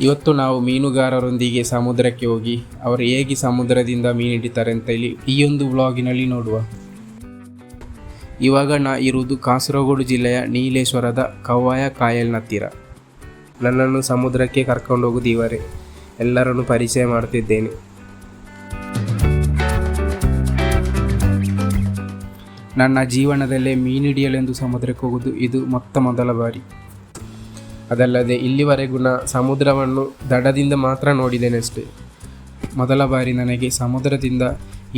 ಇವತ್ತು ನಾವು ಮೀನುಗಾರರೊಂದಿಗೆ ಸಮುದ್ರಕ್ಕೆ ಹೋಗಿ ಅವರು ಹೇಗೆ ಸಮುದ್ರದಿಂದ ಮೀನು ಹಿಡಿತಾರೆ ಅಂತ ಇಲ್ಲಿ ಈ ಒಂದು ವ್ಲಾಗಿನಲ್ಲಿ ನೋಡುವ. ಇವಾಗ ನಾ ಇರುವುದು ಕಾಸರಗೋಡು ಜಿಲ್ಲೆಯ ನೀಲೇಶ್ವರದ ಕವ್ವಾಯ ಕಾಯಲ್ನ ಹತ್ತಿರ ನನ್ನನ್ನು ಸಮುದ್ರಕ್ಕೆ ಕರ್ಕೊಂಡು ಹೋಗುದು ಇವರೇ. ಎಲ್ಲರನ್ನು ಪರಿಚಯ ಮಾಡ್ತಿದ್ದೇನೆ. ನನ್ನ ಜೀವನದಲ್ಲೇ ಮೀನು ಹಿಡಿಯಲೆಂದು ಸಮುದ್ರಕ್ಕೆ ಹೋಗುವುದು ಇದು ಮೊತ್ತ ಮೊದಲ ಬಾರಿ. ಅದಲ್ಲದೆ ಇಲ್ಲಿವರೆಗೂ ಸಮುದ್ರವನ್ನು ದಡದಿಂದ ಮಾತ್ರ ನೋಡಿದ್ದೇನೆಷ್ಟೇ ಮೊದಲ ಬಾರಿ ನನಗೆ ಸಮುದ್ರದಿಂದ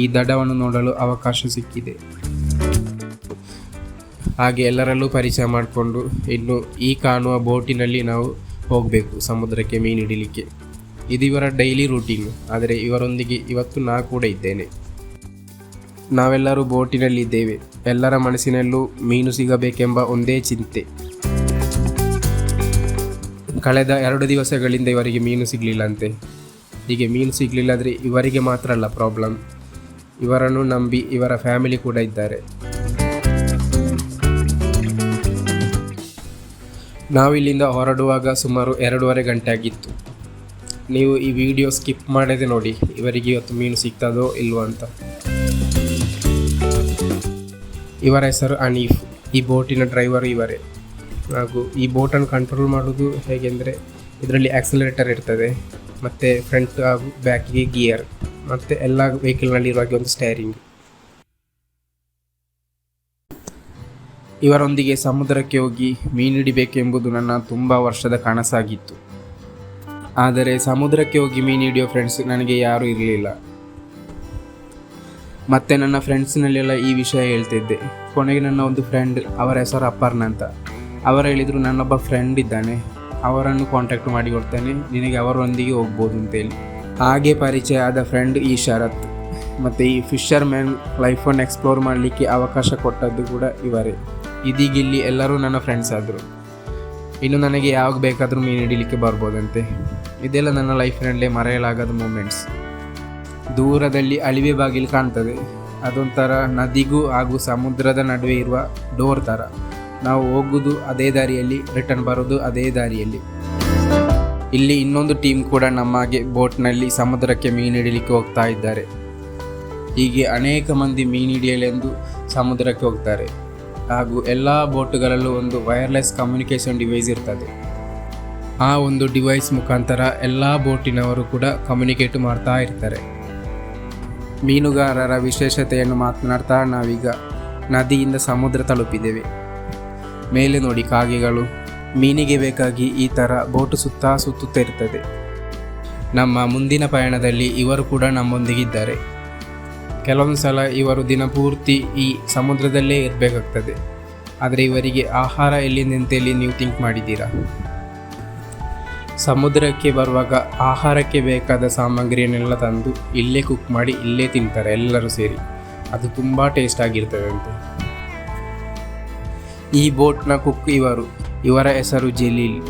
ಈ ದಡವನ್ನು ನೋಡಲು ಅವಕಾಶ ಸಿಕ್ಕಿದೆ. ಹಾಗೆ ಎಲ್ಲರಲ್ಲೂ ಪರಿಚಯ ಮಾಡಿಕೊಂಡು ಇನ್ನು ಈ ಕಾಣುವ ಬೋಟಿನಲ್ಲಿ ನಾವು ಹೋಗಬೇಕು ಸಮುದ್ರಕ್ಕೆ ಮೀನು ಹಿಡಿಲಿಕ್ಕೆ. ಇದು ಇವರ ಡೈಲಿ ರೂಟೀನ್, ಆದರೆ ಇವರೊಂದಿಗೆ ಇವತ್ತು ನಾ ಕೂಡ ಇದ್ದೇನೆ. ನಾವೆಲ್ಲರೂ ಬೋಟಿನಲ್ಲಿದ್ದೇವೆ. ಎಲ್ಲರ ಮನಸ್ಸಿನಲ್ಲೂ ಮೀನು ಸಿಗಬೇಕೆಂಬ ಒಂದೇ ಚಿಂತೆ. ಕಳೆದ ಎರಡು ದಿವಸಗಳಿಂದ ಇವರಿಗೆ ಮೀನು ಸಿಗಲಿಲ್ಲಂತೆ. ಹೀಗೆ ಮೀನು ಸಿಗಲಿಲ್ಲ ಅಂದರೆ ಇವರಿಗೆ ಮಾತ್ರ ಅಲ್ಲ ಪ್ರಾಬ್ಲಮ್ ಇವರನ್ನು ನಂಬಿ ಇವರ ಫ್ಯಾಮಿಲಿ ಕೂಡ ಇದ್ದಾರೆ. ನಾವಿಲ್ಲಿಂದ ಹೊರಡುವಾಗ ಸುಮಾರು ಎರಡೂವರೆ ಗಂಟೆ ಆಗಿತ್ತು. ನೀವು ಈ ವಿಡಿಯೋ ಸ್ಕಿಪ್ ಮಾಡದೆ ನೋಡಿ, ಇವರಿಗೆ ಇವತ್ತು ಮೀನು ಸಿಗ್ತದೋ ಇಲ್ವೋ ಅಂತ. ಇವರ ಹೆಸರು ಅನೀಫ್. ಈ ಬೋಟಿನ ಡ್ರೈವರ್ ಇವರೇ. ಹಾಗೂ ಈ ಬೋಟನ್ನು ಕಂಟ್ರೋಲ್ ಮಾಡೋದು ಹೇಗೆಂದರೆ ಇದರಲ್ಲಿ ಆಕ್ಸಲರೇಟರ್ ಇರ್ತದೆ, ಮತ್ತು ಫ್ರಂಟ್ ಹಾಗೂ ಬ್ಯಾಕಿಗೆ ಗಿಯರ್ ಮತ್ತು ಎಲ್ಲ ವೆಹಿಕಲ್ನಲ್ಲಿರುವ ಹಾಗೆ ಒಂದು ಸ್ಟೇರಿಂಗ್ ಇವರೊಂದಿಗೆ ಸಮುದ್ರಕ್ಕೆ ಹೋಗಿ ಮೀನು ಹಿಡಿಬೇಕೆಂಬುದು ನನ್ನ ತುಂಬ ವರ್ಷದ ಕನಸಾಗಿತ್ತು. ಆದರೆ ಸಮುದ್ರಕ್ಕೆ ಹೋಗಿ ಮೀನು ಹಿಡಿಯೋ ಫ್ರೆಂಡ್ಸ್ ನನಗೆ ಯಾರೂ ಇರಲಿಲ್ಲ. ಮತ್ತೆ ನನ್ನ ಫ್ರೆಂಡ್ಸ್ನಲ್ಲೆಲ್ಲ ಈ ವಿಷಯ ಹೇಳ್ತಿದ್ದೆ. ಕೊನೆಗೆ ನನ್ನ ಒಂದು ಫ್ರೆಂಡ್ ಅವರ ಹೆಸರು ಅಪ್ಪರ್ನ ಅಂತ. ಅವರು ಹೇಳಿದರು ನನ್ನೊಬ್ಬ ಫ್ರೆಂಡ್ ಇದ್ದಾನೆ. ಅವರನ್ನು ಕಾಂಟ್ಯಾಕ್ಟ್ ಮಾಡಿ ಕೊಡ್ತೇನೆ. ನಿನಗೆ ಅವರೊಂದಿಗೆ ಹೋಗ್ಬೋದು ಅಂತೇಳಿ. ಹಾಗೆ ಪರಿಚಯ ಆದ ಫ್ರೆಂಡ್ ಈ ಶರತ್. ಮತ್ತು ಈ ಫಿಶರ್ ಮ್ಯಾನ್ ಲೈಫನ್ನು ಎಕ್ಸ್ಪ್ಲೋರ್ ಮಾಡಲಿಕ್ಕೆ ಅವಕಾಶ ಕೊಟ್ಟದ್ದು ಕೂಡ ಇವರೇ. ಇದೀಗ ಇಲ್ಲಿ ಎಲ್ಲರೂ ನನ್ನ ಫ್ರೆಂಡ್ಸ್ ಆದರು. ಇನ್ನು ನನಗೆ ಯಾವಾಗ ಬೇಕಾದರೂ ಮೀನು ಹಿಡಿಲಿಕ್ಕೆ ಬರ್ಬೋದಂತೆ. ಇದೆಲ್ಲ ನನ್ನ ಲೈಫ್ನಲ್ಲೇ ಮರೆಯಲಾಗದ ಮೂಮೆಂಟ್ಸ್ ದೂರದಲ್ಲಿ ಅಳಿವೆ ಬಾಗಿಲು ಕಾಣ್ತದೆ. ಅದೊಂಥರ ನದಿಗೂ ಹಾಗೂ ಸಮುದ್ರದ ನಡುವೆ ಇರುವ ಡೋರ್ ಥರ ನಾವು ಹೋಗುವುದು ಅದೇ ದಾರಿಯಲ್ಲಿ ರಿಟರ್ನ್ ಬರೋದು ಅದೇ ದಾರಿಯಲ್ಲಿ. ಇಲ್ಲಿ ಇನ್ನೊಂದು ಟೀಮ್ ಕೂಡ ನಮಗೆ ಬೋಟ್ನಲ್ಲಿ ಸಮುದ್ರಕ್ಕೆ ಮೀನು ಹಿಡಿಲಿಕ್ಕೆ ಹೋಗ್ತಾ ಇದ್ದಾರೆ. ಹೀಗೆ ಅನೇಕ ಮಂದಿ ಮೀನು ಹಿಡಿಯಲೆಂದು ಸಮುದ್ರಕ್ಕೆ ಹೋಗ್ತಾರೆ. ಹಾಗೂ ಎಲ್ಲ ಬೋಟುಗಳಲ್ಲೂ ಒಂದು ವೈರ್ಲೆಸ್ ಕಮ್ಯುನಿಕೇಷನ್ ಡಿವೈಸ್ ಇರ್ತದೆ. ಆ ಒಂದು ಡಿವೈಸ್ ಮುಖಾಂತರ ಎಲ್ಲ ಬೋಟಿನವರು ಕೂಡ ಕಮ್ಯುನಿಕೇಟ್ ಮಾಡ್ತಾ ಇರ್ತಾರೆ. ಮೀನುಗಾರರ ವಿಶೇಷತೆಯನ್ನು ಮಾತನಾಡ್ತಾ ನಾವೀಗ ನದಿಯಿಂದ ಸಮುದ್ರ ತಲುಪಿದ್ದೇವೆ. ಮೇಲೆ ನೋಡಿ ಕಾಗೆಗಳು. ಮೀನಿಗೆ ಬೇಕಾಗಿ ಈ ಥರ ಬೋಟು ಸುತ್ತಾ ಸುತ್ತುತ್ತಿರುತ್ತದೆ ನಮ್ಮ ಮುಂದಿನ ಪಯಣದಲ್ಲಿ ಇವರು ಕೂಡ ನಮ್ಮೊಂದಿಗಿದ್ದಾರೆ. ಕೆಲವೊಂದು ಸಲ ಇವರು ದಿನಪೂರ್ತಿ ಈ ಸಮುದ್ರದಲ್ಲೇ ಇರಬೇಕಾಗ್ತದೆ. ಆದರೆ ಇವರಿಗೆ ಆಹಾರ ಎಲ್ಲಿ ನಿಂತೆಯಲ್ಲಿ ನೀವು ಥಿಂಕ್ ಮಾಡಿದ್ದೀರಾ? ಸಮುದ್ರಕ್ಕೆ ಬರುವಾಗ ಆಹಾರಕ್ಕೆ ಬೇಕಾದ ಸಾಮಗ್ರಿಯನ್ನೆಲ್ಲ ತಂದು ಇಲ್ಲೇ ಕುಕ್ ಮಾಡಿ ಇಲ್ಲೇ ತಿಂತಾರೆ ಎಲ್ಲರೂ ಸೇರಿ. ಅದು ತುಂಬ ಟೇಸ್ಟ್ ಆಗಿರ್ತದೆ ಅಂತ ಈ ಬೋಟ್ನ ಕುಕ್ ಇವರು. ಇವರ ಹೆಸರು ಜಲೀಲ್.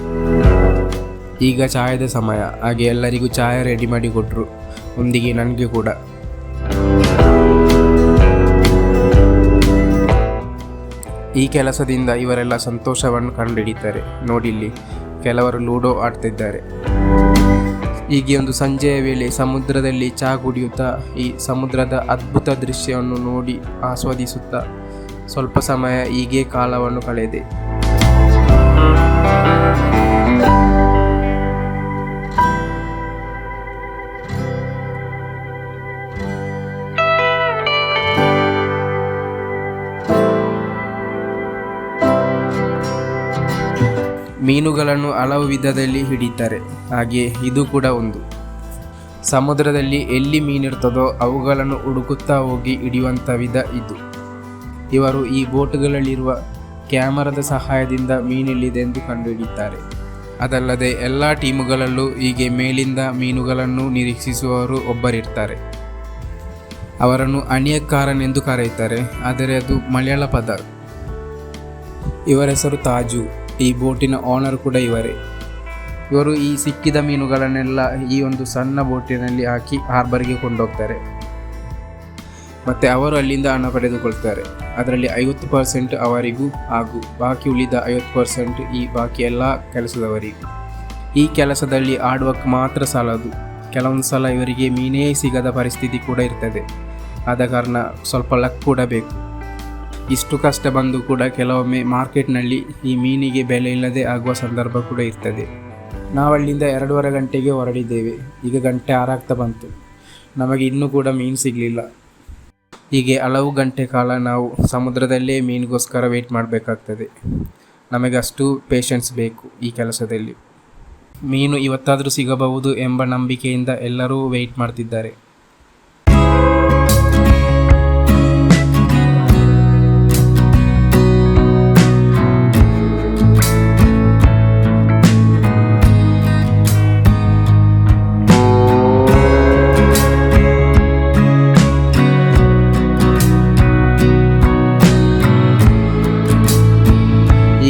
ಈಗ ಚಾಯದ ಸಮಯ. ಹಾಗೆ ಎಲ್ಲರಿಗೂ ಚಾಯ ರೆಡಿ ಮಾಡಿ ಕೊಟ್ಟರು ಒಂದಿಗೆ ನನಗೆ ಕೂಡ. ಈ ಕೆಲಸದಿಂದ ಇವರೆಲ್ಲ ಸಂತೋಷವನ್ನು ಕಂಡುಹಿಡಿತಾರೆ. ನೋಡಿಲ್ಲಿ, ಕೆಲವರು ಲೂಡೋ ಆಡ್ತಿದ್ದಾರೆ. ಹೀಗೆ ಒಂದು ಸಂಜೆಯ ವೇಳೆ ಸಮುದ್ರದಲ್ಲಿ ಚಹಾ ಕುಡಿಯುತ್ತಾ, ಈ ಸಮುದ್ರದ ಅದ್ಭುತ ದೃಶ್ಯವನ್ನು ನೋಡಿ ಆಸ್ವಾದಿಸುತ್ತಾ ಸ್ವಲ್ಪ ಸಮಯ ಹೀಗೆ ಕಾಲವನ್ನು ಕಳೆದೆ. ಮೀನುಗಳನ್ನು ಹಲವು ವಿಧದಲ್ಲಿ ಹಿಡಿತಾರೆ. ಹಾಗೆ ಇದು ಕೂಡ ಒಂದು. ಸಮುದ್ರದಲ್ಲಿ ಎಲ್ಲಿ ಮೀನಿರ್ತದೋ ಅವುಗಳನ್ನು ಹುಡುಕುತ್ತಾ ಹೋಗಿ ಹಿಡಿಯುವಂಥ ವಿಧ ಇದು. ಇವರು ಈ ಬೋಟುಗಳಲ್ಲಿರುವ ಕ್ಯಾಮರಾದ ಸಹಾಯದಿಂದ ಮೀನೆಲ್ಲಿದೆ ಎಂದು ಕಂಡುಹಿಡಿಯುತ್ತಾರೆ. ಅದಲ್ಲದೆ ಎಲ್ಲ ಟೀಮುಗಳಲ್ಲೂ ಹೀಗೆ ಮೇಲಿಂದ ಮೀನುಗಳನ್ನು ನಿರೀಕ್ಷಿಸುವವರು ಒಬ್ಬರಿರ್ತಾರೆ. ಅವರನ್ನು ಅಣಿಯಕಾರನ್ ಎಂದು ಕರೆಯುತ್ತಾರೆ, ಆದರೆ ಅದು ಮಲಯಾಳ ಪದ. ಇವರ ಹೆಸರು ತಾಜು, ಈ ಬೋಟಿನ ಓನರ್ ಕೂಡ ಇವರೇ. ಇವರು ಈ ಸಿಕ್ಕಿದ ಮೀನುಗಳನ್ನೆಲ್ಲ ಈ ಒಂದು ಸಣ್ಣ ಬೋಟಿನಲ್ಲಿ ಹಾಕಿ ಹಾರ್ಬರ್ಗೆ ಕೊಂಡೋಗ್ತಾರೆ. ಮತ್ತು ಅವರು ಅಲ್ಲಿಂದ ಹಣ ಪಡೆದುಕೊಳ್ತಾರೆ. ಅದರಲ್ಲಿ ಐವತ್ತು ಪರ್ಸೆಂಟ್ ಅವರಿಗೂ ಹಾಗೂ ಬಾಕಿ ಉಳಿದ ಐವತ್ತು ಪರ್ಸೆಂಟ್ ಈ ಬಾಕಿ ಎಲ್ಲ ಕೆಲಸದವರಿಗೂ. ಈ ಕೆಲಸದಲ್ಲಿ ವರ್ಕ್ ಮಾತ್ರ ಸಾಲದು. ಕೆಲವೊಂದು ಸಲ ಇವರಿಗೆ ಮೀನೇ ಸಿಗದ ಪರಿಸ್ಥಿತಿ ಕೂಡ ಇರ್ತದೆ. ಆದ ಕಾರಣ ಸ್ವಲ್ಪ ಲಕ್ ಕೂಡ ಬೇಕು. ಇಷ್ಟು ಕಷ್ಟ ಬಂದು ಕೂಡ ಕೆಲವೊಮ್ಮೆ ಮಾರ್ಕೆಟ್ನಲ್ಲಿ ಈ ಮೀನಿಗೆ ಬೆಲೆ ಇಲ್ಲದೆ ಆಗುವ ಸಂದರ್ಭ ಕೂಡ ಇರ್ತದೆ. ನಾವಲ್ಲಿಂದ ಎರಡೂವರೆ ಗಂಟೆಗೆ ಹೊರಡಿದ್ದೇವೆ. ಈಗ ಗಂಟೆ ಆರಾಗ್ತಾ ಬಂತು. ನಮಗೆ ಇನ್ನೂ ಕೂಡ ಮೀನು ಸಿಗಲಿಲ್ಲ. ಹೀಗೆ ಹಲವು ಗಂಟೆ ಕಾಲ ನಾವು ಸಮುದ್ರದಲ್ಲೇ ಮೀನಿಗೋಸ್ಕರ ವೆಯ್ಟ್ ಮಾಡಬೇಕಾಗ್ತದೆ. ನಮಗಷ್ಟು ಪೇಷನ್ಸ್ ಬೇಕು ಈ ಕೆಲಸದಲ್ಲಿ. ಮೀನು ಇವತ್ತಾದರೂ ಸಿಗಬಹುದು ಎಂಬ ನಂಬಿಕೆಯಿಂದ ಎಲ್ಲರೂ ವೆಯ್ಟ್ ಮಾಡ್ತಿದ್ದಾರೆ.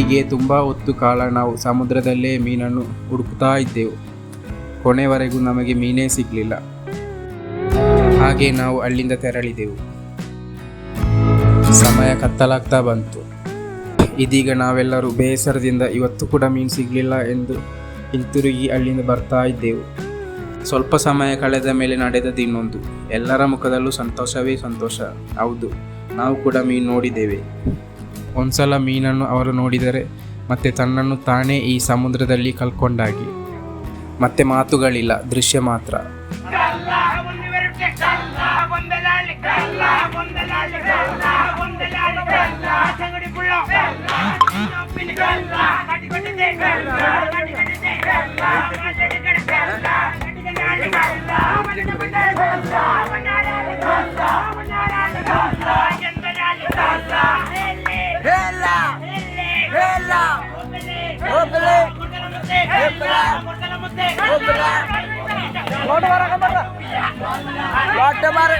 ಹೀಗೆ ತುಂಬ ಹೊತ್ತು ಕಾಲ ನಾವು ಸಮುದ್ರದಲ್ಲೇ ಮೀನನ್ನು ಹುಡುಕ್ತಾ ಇದ್ದೆವು. ಕೊನೆವರೆಗೂ ನಮಗೆ ಮೀನೇ ಸಿಗಲಿಲ್ಲ. ಹಾಗೆ ನಾವು ಅಲ್ಲಿಂದ ತೆರಳಿದೆವು. ಸಮಯ ಕತ್ತಲಾಗ್ತಾ ಬಂತು. ಇದೀಗ ನಾವೆಲ್ಲರೂ ಬೇಸರದಿಂದ ಇವತ್ತು ಕೂಡ ಮೀನು ಸಿಗಲಿಲ್ಲ ಎಂದು ಹಿಂತಿರುಗಿ ಅಲ್ಲಿಂದ ಬರ್ತಾ ಇದ್ದೆವು. ಸ್ವಲ್ಪ ಸಮಯ ಕಳೆದ ಮೇಲೆ ನಡೆದದ್ದು ಇನ್ನೊಂದು. ಎಲ್ಲರ ಮುಖದಲ್ಲೂ ಸಂತೋಷವೇ ಸಂತೋಷ. ಹೌದು, ನಾವು ಕೂಡ ಮೀನು ನೋಡಿದ್ದೇವೆ. ಒಂದ್ಸಲ ಮೀನನ್ನು ಅವರು ನೋಡಿದರೆ ಮತ್ತೆ ತನ್ನನ್ನು ತಾನೇ ಈ ಸಮುದ್ರದಲ್ಲಿ ಕಲ್ಕೊಂಡಾಗಿ ಮತ್ತೆ ಮಾತುಗಳಿಲ್ಲ ದೃಶ್ಯ ಮಾತ್ರ. ഇങ്ങോട്ട് പറ അങ്ങോട്ട് പറ